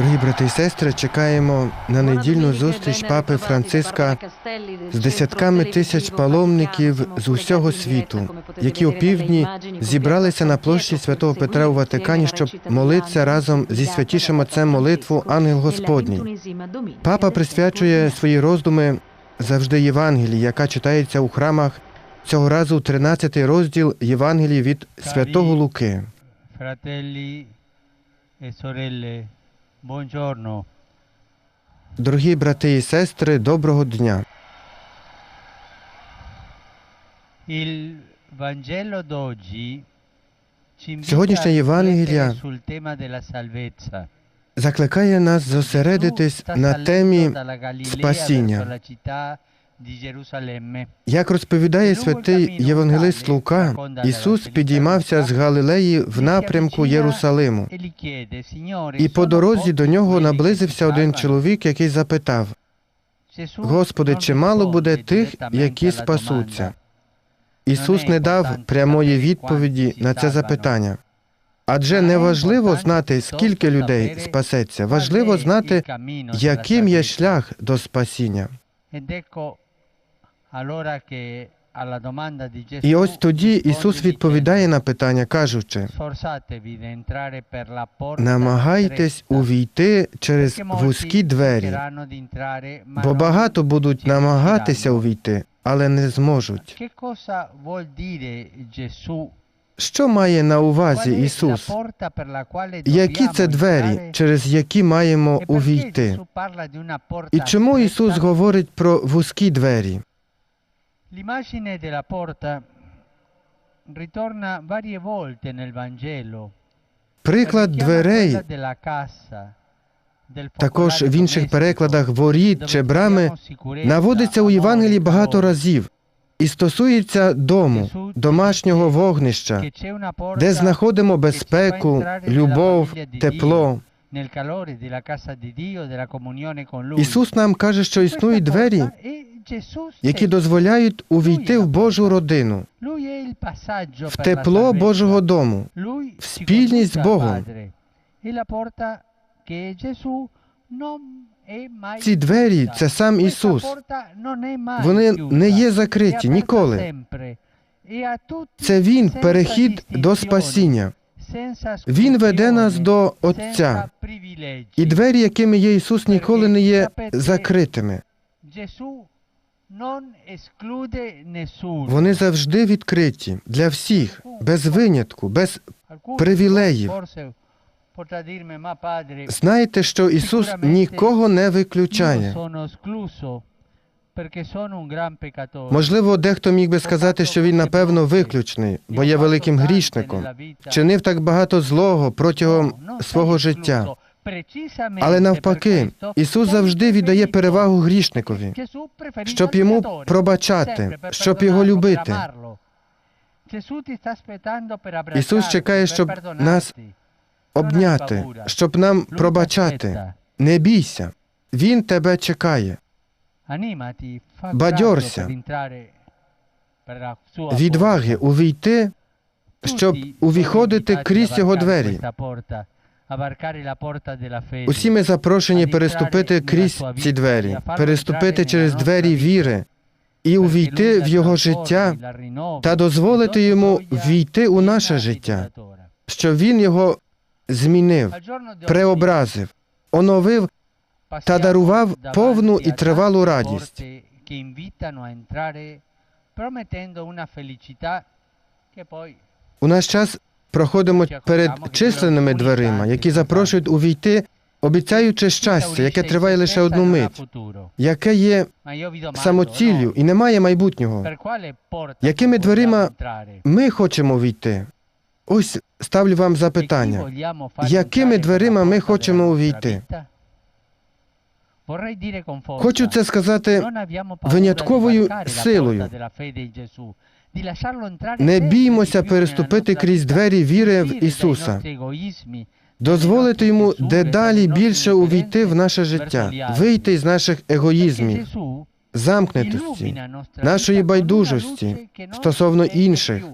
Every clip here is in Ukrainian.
Дорогі брати і сестри, чекаємо на недільну зустріч папи Франциска з десятками тисяч паломників з усього світу, які у півдні зібралися на площі святого Петра у Ватикані, щоб молитися разом зі святішим отцем молитву Ангел Господній. Папа присвячує свої роздуми завжди Євангелії, яка читається у храмах. Цього разу 13-й розділ Євангелії від святого Луки. Fratelli e sorelle, buongiorno. Дорогі брати і сестри, доброго дня. Il Vangelo d'oggi Сьогоднішня Євангелія закликає нас зосередитись на темі спасіння. Як розповідає святий Євангелист Лука, Ісус підіймався з Галилеї в напрямку Єрусалиму. І по дорозі до нього наблизився один чоловік, який запитав: Господи, чимало буде тих, які спасуться? Ісус не дав прямої відповіді на це запитання. Адже не важливо знати, скільки людей спасеться, важливо знати, яким є шлях до спасіння. І ось тоді Ісус відповідає на питання, кажучи: dicendo, «Sforzatevi di entrare per la porta намагайтесь увійти через вузькі двері, бо багато будуть намагатися riusciranno». увійти, але не зможуть. Що має на увазі Ісус? Які це двері, через які маємо E увійти? І чому Ісус говорить про вузькі двері? L'immagine della porta ritorna varie volte nel Vangelo. Приклад дверей, також в інших перекладах воріт чи брами, наводиться у Євангелії багато разів і стосується дому, домашнього вогнища, де знаходимо безпеку, любов, тепло. Ісус нам каже, що існують двері, які дозволяють увійти в Божу родину, в тепло. Божого дому. В спільність з Богом. Ці двері це сам Ісус. Вони не є закриті ніколи. Це Він перехід до спасіння. Він веде нас до Отця. І двері, якими є Ісус, ніколи не є закритими. Вони завжди відкриті для всіх, без винятку, без привілеїв. знаєте, що Ісус нікого не виключає. Можливо, дехто міг би сказати, що він напевно виключний, бо є великим грішником, чинив так багато злого протягом свого життя. Але навпаки, Ісус завжди віддає перевагу грішникові, щоб йому пробачати, щоб його любити. Ісус чекає, щоб нас обняти, щоб нам пробачати. Не бійся, Він тебе чекає. Бадьорся. Відваги увійти, щоб увіходити крізь його двері. Усі ми запрошені переступити крізь ці двері, переступити через двері віри і увійти в його життя та дозволити йому війти у наше життя, щоб він його змінив, преобразив, оновив та дарував повну і тривалу радість. У наш час проходимо перед численними дверима, які запрошують увійти, обіцяючи щастя, яке триває лише одну мить, яке є самоціллю і не має майбутнього. Якими дверима Ми хочемо війти. Ось ставлю вам запитання. Якими дверима ми хочемо увійти? Хочу це сказати винятковою силою. Не біймося переступити крізь двері віри в Ісуса, Дозволити йому дедалі більше увійти в наше життя, вийти з наших егоїзмів, замкнутості, нашої байдужості стосовно інших.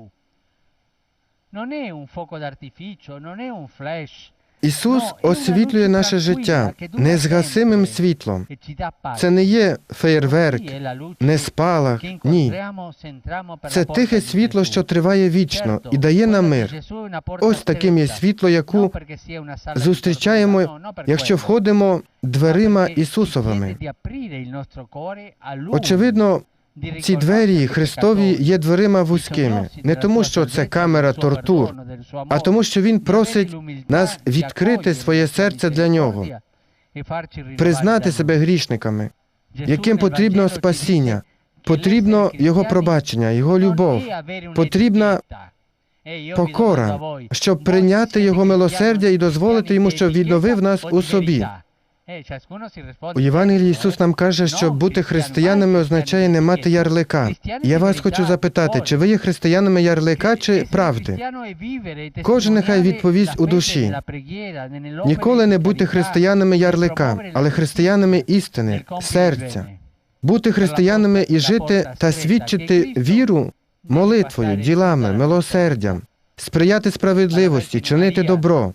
Non è un fuoco d'artificio, non è un flash, Ісус освітлює наше життя незгасимим світлом. Це не є феєрверк, не спалах. Ні. Це тихе світло, що триває вічно і дає нам мир. Ось таким є світло, яку зустрічаємо, якщо входимо дверима Ісусовими. Очевидно, ці двері Христові є дверима вузькими, не тому, що це камера тортур, а тому, що Він просить нас відкрити своє серце для нього, признати себе грішниками, яким потрібно спасіння, потрібно Його пробачення, Його любов, потрібна покора, щоб прийняти Його милосердя і дозволити йому, щоб відновив нас у собі. У Євангелії Ісус нам каже, що бути християнами означає не мати ярлика. Я вас хочу запитати, чи ви є християнами ярлика чи правди? Кожен нехай відповість у душі. Ніколи не будьте християнами ярлика, але християнами істини, серця. Бути християнами і жити та свідчити віру молитвою, ділами, милосердям, сприяти справедливості, чинити добро.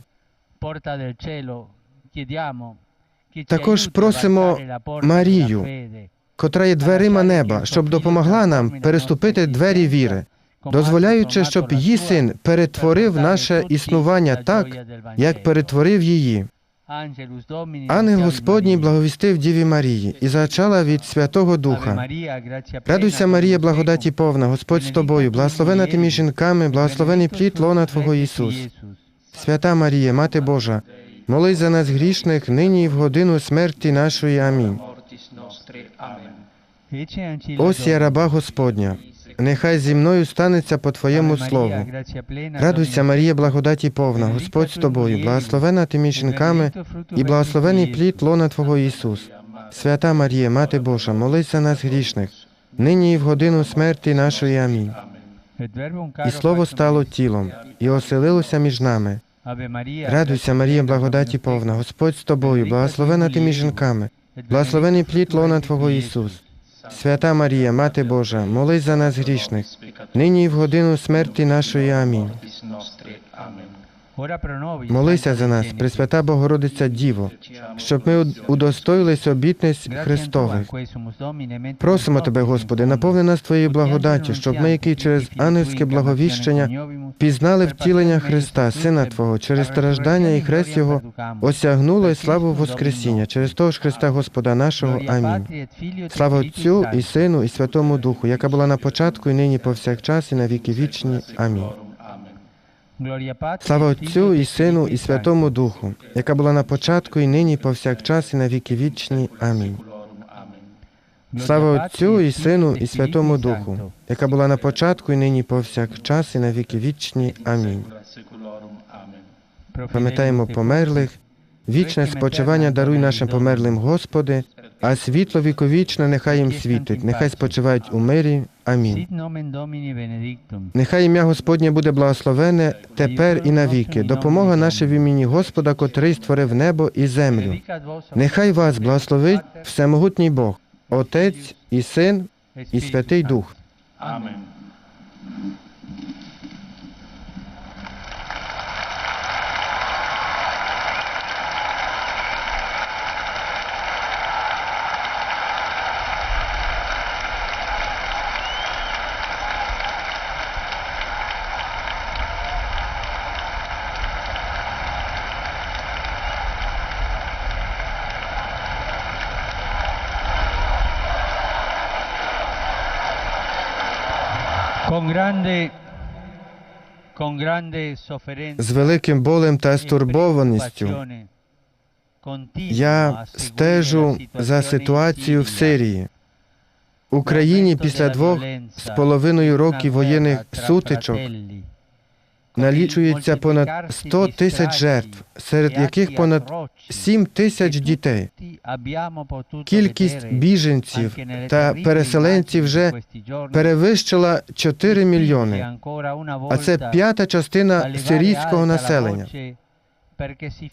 Також просимо Марію, котра є дверима неба, щоб допомогла нам переступити двері віри, дозволяючи, щоб її син перетворив наше існування так, як перетворив її. Ангел Господній благовістив Діві Марії і зачала від Святого Духа. Радуйся, Марія, благодаті повна, Господь з тобою, благословена ти між жінками, благословений плід лона Твого Ісус. Свята Марія, Мати Божа, молись за нас грішних, нині і в годину смерті нашої. Амінь. Ось я раба Господня. Нехай зі мною станеться по Твоєму слову. Радуйся, Марія, благодаті повна, Господь з тобою, благословена ти між жінками, і благословений плід лона Твого Ісус. Свята Марія, Мати Божа, молись за нас грішних, нині і в годину смерті нашої. Амінь. І слово стало тілом, і оселилося між нами. Радуйся, Марія, благодаті повна, Господь з тобою, благословена ти між жінками, благословений плід лона Твого Ісус. Свята Марія, Мати Божа, молись за нас грішних, нині і в годину смерті нашої. Амінь. Молися за нас, Пресвята Богородиця Діво, щоб ми удостоїлись обітниць Христових. Просимо Тебе, Господи, наповни нас Твоєю благодаттю, щоб ми, які через ангельське благовіщення пізнали втілення Христа, Сина Твого, через страждання і хрест Його, осягнули славу Воскресіння, через того ж Христа Господа нашого. Амінь. Слава Отцю і Сину, і Святому Духу, яка була на початку, і нині повсякчас, і на віки вічні. Амінь. Слава Отцю і Сину, і Святому Духу, яка була на початку, і нині повсякчас, і на віки вічні. Амінь. Слава Отцю і Сину, і Святому Духу, яка була на початку, і нині повсякчас, і на віки вічні. Амінь. Пам'ятаємо померлих, вічне спочивання даруй нашим померлим, Господи, а світло віковічне нехай їм світить, нехай спочивають у мирі. Амінь. Нехай ім'я Господнє буде благословене тепер і навіки. Допомога наша в імені Господа, котрий створив небо і землю. Нехай вас благословить всемогутній Бог, Отець і Син і Святий Дух. Amen. З великим болем та стурбованістю я стежу за ситуацією в. Сирії. Україні після двох з половиною років воєнних сутичок налічується понад 100 тисяч жертв, серед яких понад 7 тисяч дітей. Кількість біженців та переселенців вже перевищила 4 мільйони, а це п'ята частина сирійського населення.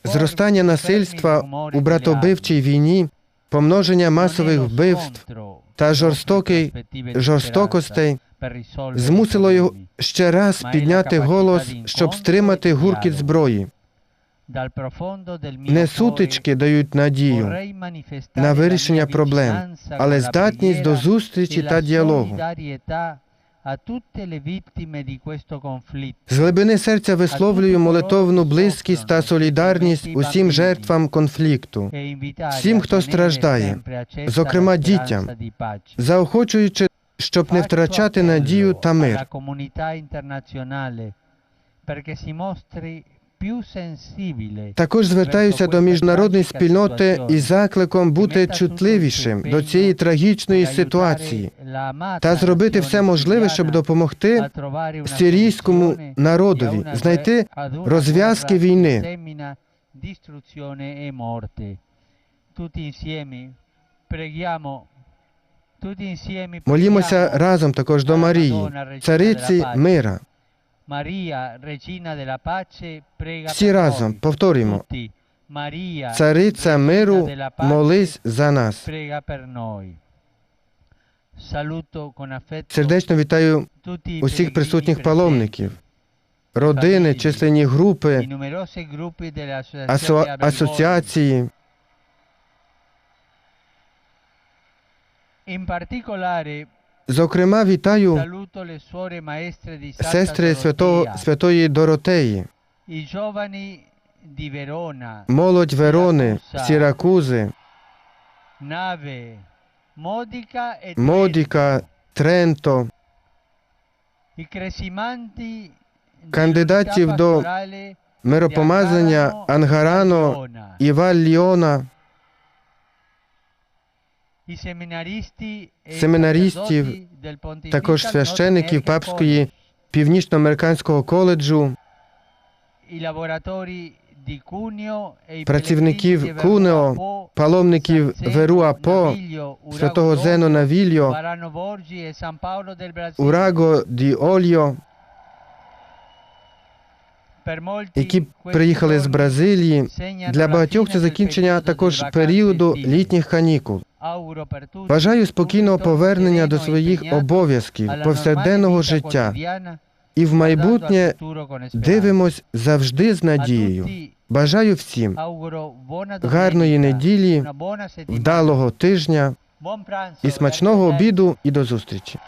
Зростання насильства у братовбивчій війні, помноження масових вбивств та жорстокий жорстокостей змусило його ще раз підняти голос, щоб стримати гуркіт зброї. Не сутички дають надію на вирішення проблем, але здатність до зустрічі e та діалогу. З глибини серця висловлюю молитовну близькість та солідарність усім жертвам конфлікту, e Всім, хто страждає, зокрема дітям, заохочуючи, щоб не втрачати надію та мир. Також звертаюся до міжнародної спільноти із закликом бути чутливішим до цієї трагічної ситуації та зробити все можливе, щоб допомогти сирійському народові знайти розв'язки війни. Молімося разом також до Марії, цариці мира. Всі разом повторюємо. Цариця миру, молись за нас. Сердечно вітаю усіх присутніх паломників, родини, численні групи, асо- асоціації. Зокрема, вітаю сестри святого, Святої Доротеї, молодь Верони, Сіракузи, Modica Модіка, Тренто, Кандидатів до миропомазання Angarano Ангарано і Валліона, e Pontifical також священиків папської північноамериканського коледжу, e працівників Кунео, паломників Веруапо, святого Urago Зено Навільо, Varano Borgi e San Paolo del Brasile. Ураго ді Ольо, які приїхали з Бразилії. Для багатьох це закінчення також періоду літніх канікул. Бажаю спокійного повернення до своїх обов'язків, повсякденного життя, і в майбутнє дивимось завжди з надією. Бажаю всім гарної неділі, вдалого тижня і смачного обіду і до зустрічі.